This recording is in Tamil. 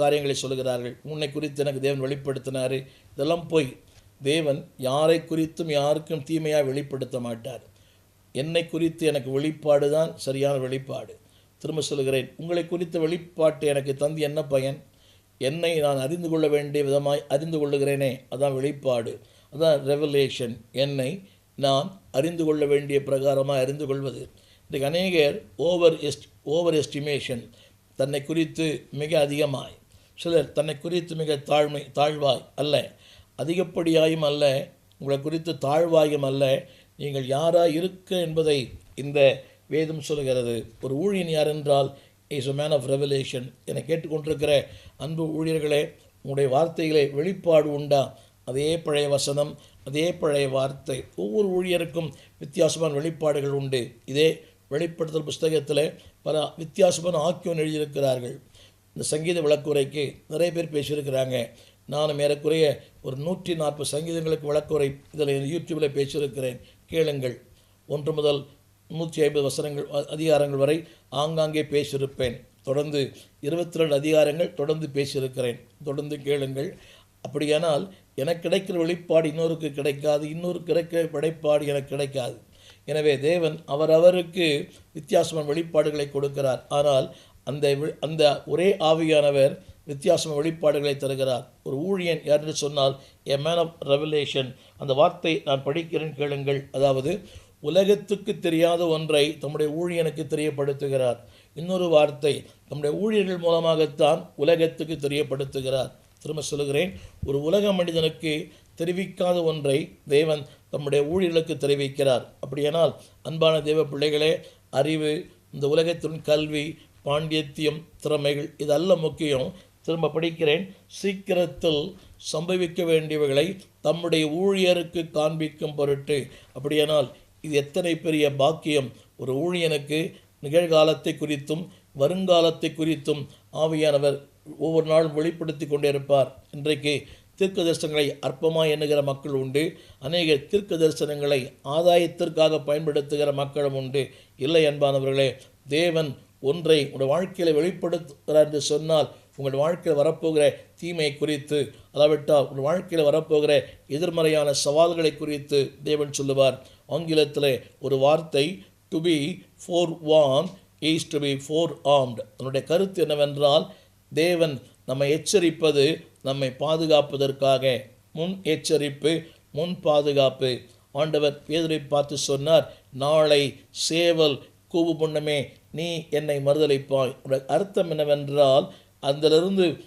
காரியங்களை சொல்கிறார்கள் உன்னை குறித்து எனக்கு தேவன் வெளிப்படுத்தினார். இதெல்லாம் போய் தேவன் யாரை குறித்தும் யாருக்கும் தீமையாக வெளிப்படுத்த மாட்டார். என்னை குறித்து எனக்கு வெளிப்பாடு தான் சரியான வெளிப்பாடு. திரும்ப சொல்கிறேன் உங்களை குறித்த வெளிப்பாட்டு எனக்கு தந்து என்ன பயன்? என்னை நான் அறிந்து கொள்ள வேண்டிய விதமாய் அறிந்து கொள்ளுகிறேனே அதான் வெளிப்பாடு. அதான் ரெவலேஷன் என்னை நான் அறிந்து கொள்ள வேண்டிய பிரகாரமாக அறிந்து கொள்வது. இன்றைக்கு அநேகர் ஓவர் எஸ்ட் ஓவர் எஸ்டிமேஷன் தன்னை குறித்து மிக அதிகமாய் சிலர் தன்னை குறித்து மிக தாழ்மை தாழ்வாய் அல்ல. அதிகப்படியாயும் அல்ல உங்களை குறித்து தாழ்வாயும் அல்ல. நீங்கள் யாராக இருக்க என்பதை இந்த வேதம் சொல்கிறது ஒரு ஊழியன் யார் என்றால் is a man of revelation என கேட்டுக்கொண்டிருக்கிற அன்பு ஊழியர்களே உங்களுடைய வார்த்தைகளே வெளிப்பாடு உண்டா? அதே பழைய வசனம் அதே பழைய வார்த்தை. ஒவ்வொரு ஊழியருக்கும் வித்தியாசமான வெளிப்பாடுகள் உண்டு. இதே வெளிப்படுத்தல் புஸ்தகத்தில் பல வித்தியாசமான ஆக்கியம் எழுதியிருக்கிறார்கள். இந்த சங்கீத விளக்குரைக்கு நிறைய பேர் பேசியிருக்கிறாங்க. நானும் ஏறக்குறைய ஒரு நூற்றி நாற்பது சங்கீதங்களுக்கு விளக்குரை இதில் யூடியூப்பில் பேசியிருக்கிறேன். கேளுங்கள். ஒன்று முதல் நூற்றி ஐம்பது வசனங்கள் அதிகாரங்கள் வரை ஆங்காங்கே பேசியிருப்பேன். தொடர்ந்து இருபத்தி ரெண்டு அதிகாரங்கள் தொடர்ந்து பேசியிருக்கிறேன். தொடர்ந்து கேளுங்கள். அப்படியானால் எனக்கு கிடைக்கிற வெளிப்பாடு இன்னொருக்கு கிடைக்காது இன்னொரு கிடைக்கிற வெளிப்பாடு எனக்கு கிடைக்காது. எனவே தேவன் அவரவருக்கு வித்தியாசமான வெளிப்பாடுகளை கொடுக்கிறார். ஆனால் அந்த வி- அந்த ஒரே ஆவியானவர் வித்தியாசமான வெளிப்பாடுகளை தருகிறார். ஒரு ஊழியன் யார் என்று சொன்னால் எ மேன் ஆஃப் ரெவலேஷன் அந்த வார்த்தை நான் படிக்கிறேன் கேளுங்கள். அதாவது உலகத்துக்கு தெரியாத ஒன்றை தம்முடைய ஊழியனுக்கு தெரியப்படுத்துகிறார். இன்னொரு வார்த்தை தம்முடைய ஊழியர்கள் மூலமாகத்தான் உலகத்துக்கு தெரியப்படுத்துகிறார். திரும்ப சொல்லுகிறேன் ஒரு உலக மனிதனுக்கு தெரிவிக்காத ஒன்றை தேவன் தம்முடைய ஊழியர்களுக்கு தெரிவிக்கிறார். அப்படியானால் அன்பான தேவ பிள்ளைகளே அறிவு இந்த உலகத்தின் கல்வி பாண்டியத்தியம் திறமைகள் இதல்ல முக்கியம். திரும்ப படிக்கிறேன். சீக்கிரத்தில் சம்பவிக்க வேண்டியவைகளை தம்முடைய ஊழியருக்கு காண்பிக்கும் பொருட்டு. அப்படியானால் இது எத்தனை பெரிய பாக்கியம். ஒரு ஊழியனுக்கு நிகழ்காலத்தை குறித்தும் வருங்காலத்தை குறித்தும் ஆவியானவர் ஒவ்வொரு நாளும் வெளிப்படுத்தி கொண்டே இருப்பார் இன்றைக்கு தீர்க்க தரிசனங்களை அற்பமாக எண்ணுகிற மக்கள் உண்டு. அநேக தீர்க்க தரிசனங்களை ஆதாயத்திற்காக பயன்படுத்துகிற மக்களும் உண்டு. இல்லை அன்பானவர்களே தேவன் ஒன்றை உங்கள் வாழ்க்கையில் வெளிப்படுத்துகிறார் என்று சொன்னால் உங்கள் வாழ்க்கையில் வரப்போகிற தீமை குறித்து அதாவிட்டால் உங்கள் வாழ்க்கையில் வரப்போகிற எதிர்மறையான சவால்களை குறித்து தேவன் சொல்லுவார். ஆங்கிலத்தில் ஒரு வார்த்தை to be forewarned is to be forearmed அதனுடைய கருத்து என்னவென்றால் தேவன் நம்மை எச்சரிப்பது நம்மை பாதுகாப்பதற்காக. முன் எச்சரிப்பு முன் பாதுகாப்பு. ஆண்டவர் பேதரை பார்த்து சொன்னார் நாளை சேவல் கூவு பொண்ணுமே நீ என்னை மறுதலைப்பாய். உனக்கு அர்த்தம் என்னவென்றால் அதிலிருந்து